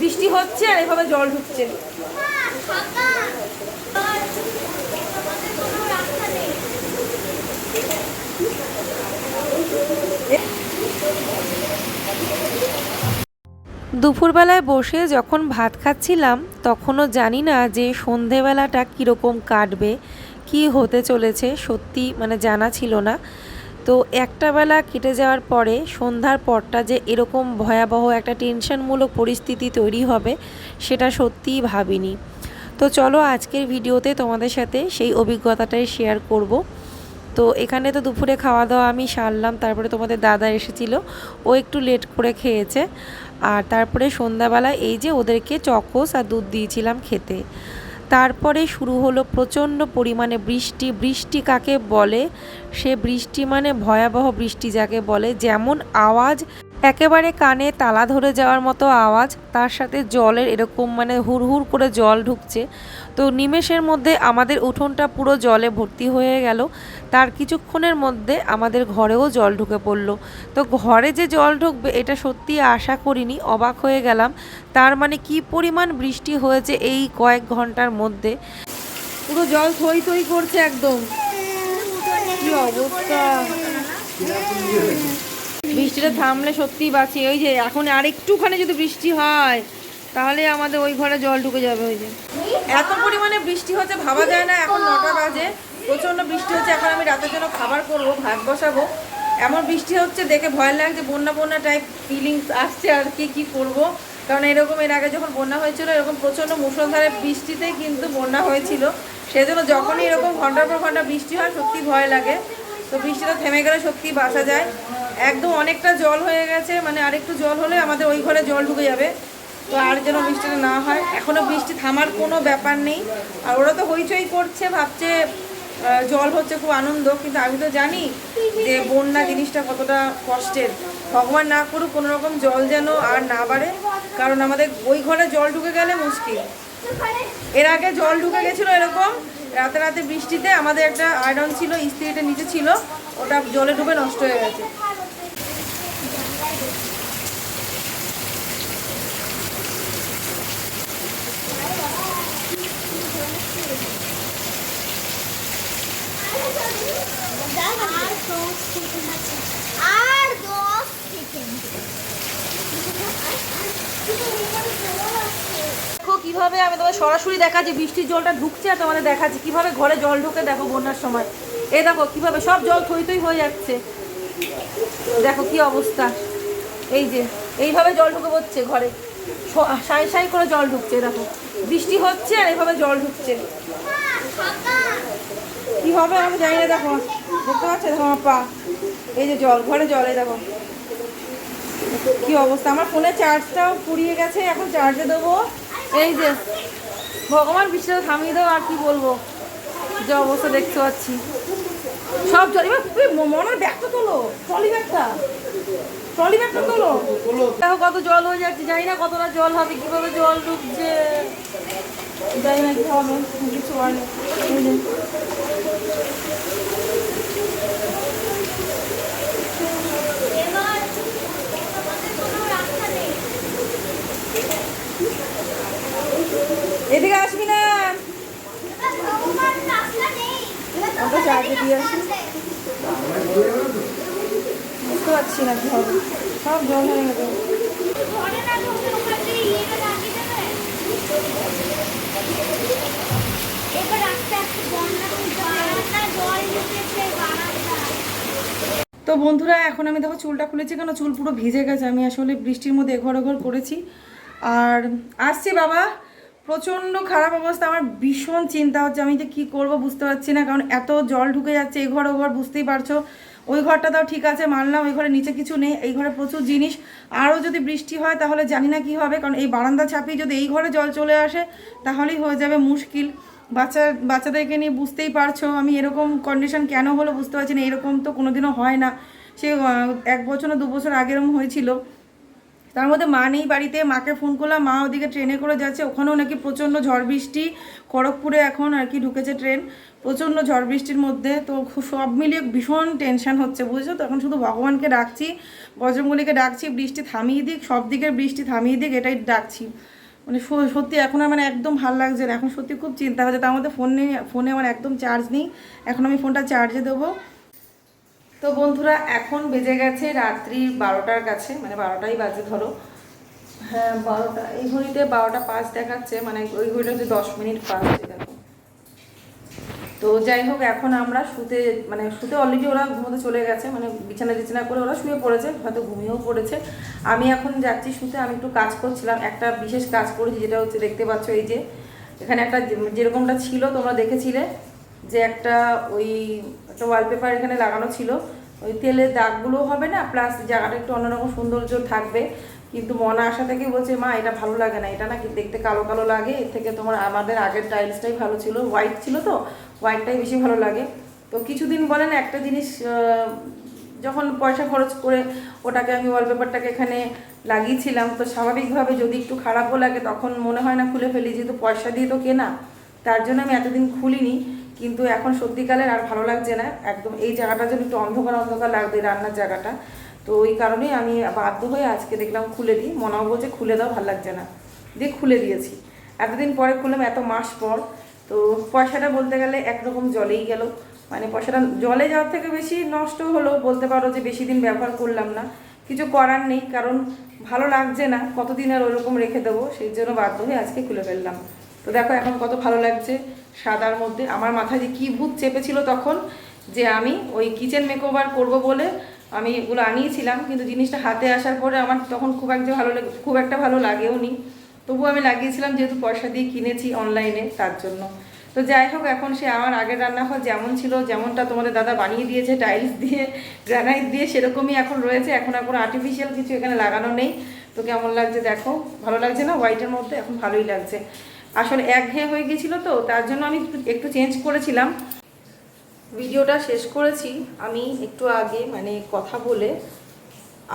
বৃষ্টি হচ্ছে আর এইভাবে জল ঢুকছে। দুপুরবেলায় বসে যখন ভাত খাচ্ছিলাম, তখনও জানি না যে সন্ধেবেলাটা কীরকম কাটবে, কি হতে চলেছে সত্যি মানে জানা ছিল না। তো একটা বেলা কেটে যাওয়ার পরে সন্ধ্যার পরটা যে এরকম ভয়াবহ একটা টেনশনমূলক পরিস্থিতি তৈরি হবে, সেটা সত্যিই ভাবিনি। তো চলো আজকের ভিডিওতে তোমাদের সাথে সেই অভিজ্ঞতাটাই শেয়ার করব। তো এখানে তো দুপুরে খাওয়া দাওয়া আমি সারলাম, তারপরে তোমাদের দাদা এসেছিল, ও একটু লেট করে খেয়েছে। আর তারপরে সন্ধ্যাবেলা এই যে ওদেরকে চকোস আর দুধ দিয়েছিলাম খেতে। তারপরে শুরু হলো প্রচণ্ড পরিমাণে বৃষ্টি। বৃষ্টি কাকে বলে? সে বৃষ্টি মানে ভয়াবহ বৃষ্টি যাকে বলে। যেমন আওয়াজ একেবারে কানে তালা ধরে যাওয়ার মতো আওয়াজ, তার সাথে জলের এরকম মানে হুড় হুড় করে জল ঢুকছে। তো নিমেষের মধ্যে আমাদের উঠোনটা পুরো জলে ভর্তি হয়ে গেল। তার কিছুক্ষণের মধ্যে আমাদের ঘরেও জল ঢুকে পড়ল। তো ঘরে যে জল ঢুকবে, এটা সত্যি আশা করিনি, অবাক হয়ে গেলাম। তার মানে কি পরিমাণ বৃষ্টি হয়েছে এই কয়েক ঘণ্টার মধ্যে? পুরো জল থই থই করছে একদম। কি অবস্থা? বৃষ্টিটা থামলে সত্যিই বাঁচি। ওই যে এখন আর একটুখানি যদি বৃষ্টি হয়, তাহলে আমাদের ওই ঘরে জল ঢুকে যাবে ওই যে। এত পরিমাণে বৃষ্টি হচ্ছে, ভাবা যায় না, এখন নটা বাজে। প্রচণ্ড বৃষ্টি হচ্ছে, এখন আমি রাতের জন্য খাবার করব, ভাত বসাবো। এমন বৃষ্টি হচ্ছে, দেখে ভয় লাগছে, বন্যা বন্যা টাইপ ফিলিংস আসছে আর কি কি করব? কারণ এরকম, এর আগে যখন বন্যা হয়েছিল, এরকম প্রচণ্ড মুষলধারে বৃষ্টিতে কিন্তু বন্যা হয়েছিল। সেজন্য যখনই এরকম ঘণ্টার পর ঘণ্টা বৃষ্টি হয়, সত্যি ভয় লাগে। তো বৃষ্টিটা থেমে গেলে সত্যি বাসা যায়। একদম অনেকটা জল হয়ে গেছে মানে আরেকটু জল হলে আমাদের ওই ঘরে জল ঢুকে যাবে। তো আর যেন বৃষ্টিটা না হয় এখনও বৃষ্টি থামার কোনো ব্যাপার নেই। আর ওরা তো হইচই করছে, ভাবছে জল হচ্ছে খুব আনন্দ, কিন্তু আমি তো জানি যে বন্যা জিনিসটা কতটা কষ্টের। ভগবান না করুক, কোনো রকম জল যেন আর না বাড়ে, কারণ আমাদের ওই ঘরে জল ঢুকে গেলে মুশকিল। এর আগে জল ঢুকে গেছিল এরকম, রাতে রাতে বৃষ্টিতে আমাদের একটা আয়রন ছিল, ইস্ত্রিটা নিচে ছিল, ওটা জলে ডুবে নষ্ট হয়ে গেছে। দেখো কীভাবে আমি তোমার সরাসরি দেখাচ্ছি, বৃষ্টির জলটা ঢুকছে আর তোমাদের দেখাচ্ছি। কীভাবে ঘরে জল ঢুকে দেখো বন্যার সময়। এই দেখো কীভাবে সব জল থই থই হয়ে যাচ্ছে। দেখো কি অবস্থা। এই যে, এইভাবে জল ঢুকে পড়ছে ঘরে। সাই সাই করে জল ঢুকছে, দেখো। বৃষ্টি হচ্ছে আর এইভাবে জল ঢুকছে। কি হবে আমি জানি না, দেখো। দেখতে পাচ্ছ? দেখো আমার পা। এই যে জল, ঘরে জলে দেখো। কি অবস্থা? আমার ফোনে চার্জটাও পুড়িয়ে গেছে, এখন চার্জে দেবো। এই যে, ভগবান বৃষ্টিটা থামিয়ে দেবো আর কি বলব? যে অবস্থা দেখতে পাচ্ছি। সব জল, এবার তুই ম- মনের ব্যাগটা তোলো, ট্রলি ব্যাগটা। ট্রলি ব্যাগটা তোলো। দেখো কত জল হয়ে যাচ্ছে, জানি না কতটা জল হবে, কীভাবে জল ঢুকছে। কিছু হয়নি এদিকে আসবি না? ওটা চার্জে দিয়ে আসি বুঝতে পারছি না কি হবে সব জল হয়ে গেছে ঘরে না ঢুকে ওখান থেকে ইয়েটা লাগিয়ে দেবে এবার আস্তে আস্তে বন্যা বারান্দা জল ঢুকেছে বারান্দা তো বন্ধুরা, এখন আমি দেখো চুলটা খুলেছি কেন? চুল পুরো ভিজে গেছে। আমি আসলে বৃষ্টির মধ্যে এঘর ওঘর করেছি। আর আসছি বাবা, প্রচণ্ড খারাপ অবস্থা। আমার ভীষণ চিন্তা হচ্ছে, আমি যে কী করব বুঝতে পারছি না। কারণ এত জল ঢুকে যাচ্ছে এই ঘর ও ঘর, বুঝতেই পারছ। ওই ঘরটা তাও ঠিক আছে, মানলাম, ওই ঘরে নিচে কিছু নেই। এই ঘরে প্রচুর জিনিস। আরও যদি বৃষ্টি হয়, তাহলে জানি না কি হবে। কারণ এই বারান্দা ছাপিয়ে যদি এই ঘরে জল চলে আসে, তাহলেই হয়ে যাবে মুশকিল। বাচ্চা বাচ্চাদেরকে নিয়ে বুঝতেই পারছ, আমি এরকম কন্ডিশন কেন হলো বুঝতে পারছি না, এরকম তো কোনোদিনও হয় না। সে এক বছর না দু বছর আগে এরকম হয়েছিল। তার মধ্যে মা নেই বাড়িতে, মাকে ফোন করলাম, মা ওদিকে ট্রেনে করে যাচ্ছে। ওখানেও নাকি প্রচণ্ড ঝড় বৃষ্টি, খড়গপুরে এখন আর কি ঢুকেছে ট্রেন প্রচণ্ড ঝড় বৃষ্টির মধ্যে, তো সব মিলিয়ে ভীষণ টেনশন হচ্ছে, বুঝছ? তো এখন শুধু ভগবানকে ডাকছি বজরঙ্গলিকে ডাকছি, বৃষ্টি থামিয়ে দিক, সব দিকের বৃষ্টি থামিয়ে দিক, এটাই ডাকছি। মানে সত্যি এখন আমার মানে একদম ভালো লাগছে না। এখন সত্যি খুব চিন্তা হচ্ছে। তার মধ্যে ফোন নেই ফোনে আমার একদম চার্জ নেই। এখন আমি ফোনটা চার্জে দেবো। তো বন্ধুরা, এখন বেজে গেছে রাত্রি বারোটার কাছে। মানে বারোটাই বাজে ধরো। হ্যাঁ বারোটা। এই ঘড়িতে বারোটা পাঁচ দেখাচ্ছে। মানে ওই ঘড়িটা হচ্ছে দশ মিনিট পাঁচ, দেখো। তো যাই হোক, এখন আমরা শুতে মানে শুতে অলরেডি ওরা ঘুমোতে চলে গেছে মানে বিছানা টিছানা করে ওরা শুয়ে পড়েছে, হয়তো ঘুমিয়েও পড়েছে। আমি এখন যাচ্ছি শুতে, আমি একটু কাজ করছিলাম, একটা বিশেষ কাজ করেছি, যেটা হচ্ছে দেখতে পাচ্ছ এই যে, এখানে একটা যেরকমটা ছিল তোমরা দেখেছিলে, যে একটা ওই একটা ওয়ালপেপার এখানে লাগানো ছিল। ওই তেলের দাগগুলো হবে না প্লাস জায়গাটা একটু অন্যরকম সৌন্দর্য থাকবে কিন্তু মনে আসা থেকে বলছে, মা, এটা ভালো লাগে না, এটা নাকি দেখতে কালো কালো লাগে, এর থেকে তোমার আমাদের আগের টাইলসটাই ভালো ছিল হোয়াইট ছিল তো হোয়াইটটাই বেশি ভালো লাগে। তো কিছুদিন বলেন, একটা জিনিস যখন পয়সা খরচ করে ওটাকে আমি ওয়ালপেপারটাকে এখানে লাগিয়েছিলাম, তো স্বাভাবিকভাবে যদি একটু খারাপও লাগে, তখন মনে হয় না খুলে ফেলি, যেহেতু পয়সা দিয়ে তো কেনা, তার জন্য আমি এতদিন খুলিনি, কিন্তু এখন সত্যিকালের আর ভালো লাগছে না, একদম এই জায়গাটা যেন একটু অন্ধকার অন্ধকার লাগবে রান্নার জায়গাটা। তো ওই কারণেই আমি বাধ্য হয়ে আজকে দেখলাম খুলে দিই। মনে মনাও বলছে খুলে দাও ভালো লাগছে না। দিয়ে খুলে দিয়েছি। এতদিন পরে খুললাম এত মাস পর। তো পয়সাটা বলতে গেলে একরকম জলেই গেল। মানে পয়সাটা জলে যাওয়ার থেকে বেশি নষ্ট হলো বলতে পারো যে বেশি দিন ব্যবহার করলাম না। কিছু করার নেই, কারণ ভালো লাগছে না। কতদিন আর ওরকম রেখে দেবো? সেই জন্য বাধ্য হয়ে আজকে খুলে ফেললাম। তো দেখো এখন কত ভালো লাগছে সাদার মধ্যে। আমার মাথায় যে কী ভূত চেপেছিল তখন যে আমি ওই কিচেন মেকওভার করব বলে আমি এগুলো আনিয়েছিলাম, কিন্তু জিনিসটা হাতে আসার পরে আমার তখন খুব একটা ভালো লাগে, খুব একটা ভালো লাগেও নি। তবু আমি লাগিয়েছিলাম যেহেতু পয়সা দিয়ে কিনেছি অনলাইনে তার জন্য। তো যাই হোক, এখন সে আমার আগের রান্নাঘর যেমন ছিল, যেমনটা তোমাদের দাদা বানিয়ে দিয়েছে টাইলস দিয়ে গ্রানাইট দিয়ে, সেরকমই এখন রয়েছে। এখন আর কোনো আর্টিফিশিয়াল কিছু এখানে লাগানো নেই। তো কেমন লাগছে দেখো? ভালো লাগছে না? হোয়াইটের মধ্যে এখন ভালোই লাগছে। আসলে একঘেয়ে হয়ে গিয়েছিল তো, তার জন্য আমি একটু চেঞ্জ করেছিলাম। ভিডিওটা শেষ করেছি। আমি একটু আগে মানে কথা বলে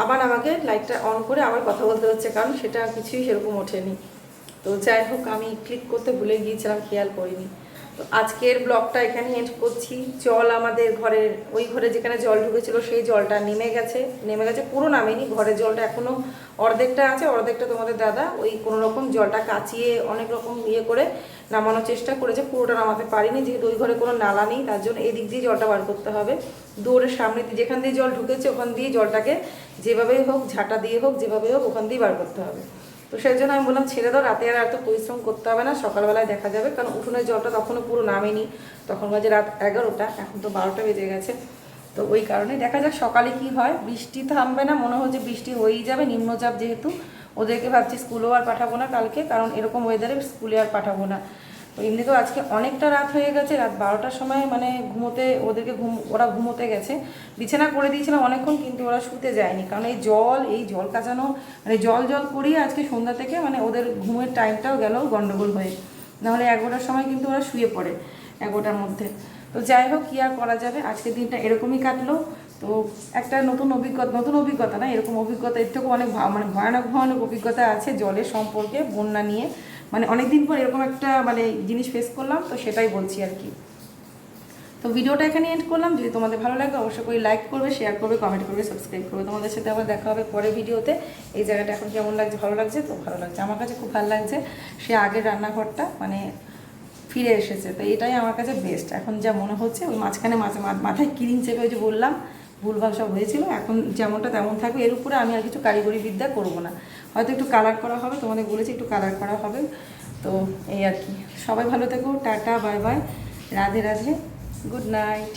আবার আমাকে লাইটটা অন করে আবার কথা বলতে হচ্ছে, কারণ সেটা কিছুই সেরকম ওঠেনি। তো যাই হোক, আমি ক্লিক করতে ভুলে গিয়েছিলাম, খেয়াল করিনি। তো আজকের ব্লগটা এখানে এন্ড করছি। জল আমাদের ঘরের ওই ঘরে যেখানে জল ঢুকেছিল সেই জলটা নেমে গেছে। নেমে গেছে, পুরো নামেনি ঘরের জলটা এখনও অর্ধেকটা আছে, অর্ধেকটা তোমাদের দাদা ওই কোনো রকম জলটা কাচিয়ে অনেক রকম ইয়ে করে নামানোর চেষ্টা করেছে, পুরোটা নামাতে পারিনি যেহেতু ওই ঘরে কোনো নালা নেই, তার জন্য এদিক দিয়ে জলটা বার করতে হবে। দৌড়ের সামনে দিয়ে যেখান দিয়ে জল ঢুকেছে, ওখান দিয়ে জলটাকে যেভাবেই হোক, ঝাঁটা দিয়ে হোক, যেভাবেই হোক, ওখান দিয়ে বার করতে হবে। তো সেই জন্য আমি বললাম, ছেড়ে দাও, রাতে আর এত পরিশ্রম করতে হবে না, সকালবেলায় দেখা যাবে। কারণ উঠোনের জলটা তখনও পুরো নামেনি। তখন বাজে রাত এগারোটা, এখন তো বারোটা বেজে গেছে। তো ওই কারণে দেখা যাক সকালে কি হয়। বৃষ্টি থামবে না, মনে হচ্ছে বৃষ্টি হয়েই যাবে, নিম্নচাপ যেহেতু। ওদেরকে ভাবছি স্কুলেও আর পাঠাবো না কালকে, কারণ এরকম ওয়েদারে স্কুলে আর পাঠাবো না। এমনিতেও আজকে অনেকটা রাত হয়ে গেছে, রাত বারোটার সময় মানে ঘুমোতে ওদেরকে ঘুম, ওরা ঘুমোতে গেছে। বিছানা করে দিয়েছিলাম অনেকক্ষণ, কিন্তু ওরা শুতে যায়নি। কারণ এই জল এই জল কাচানো মানে জল জল করিয়ে আজকে সন্ধ্যা থেকে মানে ওদের ঘুমের টাইমটাও গেল গন্ডগোল হয়ে। নাহলে এগারোটার সময় কিন্তু ওরা শুয়ে পড়ে এগারোটার মধ্যে। তো যাই হোক, কী আর করা যাবে? আজকের দিনটা এরকমই কাটলো। তো একটা নতুন অভিজ্ঞতা নতুন অভিজ্ঞতা না, এরকম অভিজ্ঞতা, এর থেকেও অনেক মানে ভয়ানক ভয়ানক অভিজ্ঞতা আছে জলের সম্পর্কে, বন্যা নিয়ে। মানে অনেক দিন পর এরকম একটা মানে জিনিস ফেস করলাম, তো সেটাই বলছি আর কি। তো ভিডিওটা এখানে এন্ড করলাম। যদি তোমাদের ভালো লাগে, অবশ্যই করে লাইক করবে শেয়ার করবে কমেন্ট করবে সাবস্ক্রাইব করবে। তোমাদের সাথে আবার দেখা হবে পরে ভিডিওতে। এই জায়গাটা এখন কেমন লাগছে, ভালো লাগছে? তো ভালো লাগছে। আমার কাছে খুব ভালো লাগছে, সে আগের রান্নাঘরটা মানে ফিরে এসেছে। তো এটাই আমার কাছে বেস্ট এখন যা মনে হচ্ছে, ওই মাঝখানে মাঝে মাথায় কিরিং চেপে ওই যে বললাম ভুলভাল সব হয়েছিল, এখন যেমনটা তেমন থাকবে। এর উপরে আমি আর কিছু কারিগরি বিদ্যা করব না। হয়তো একটু কালার করা হবে, তোমাদের বলেছি একটু কালার করা হবে। তো এই আর কি। সবাই ভালো থেকো, tata bye bye Radhe Radhe. Good night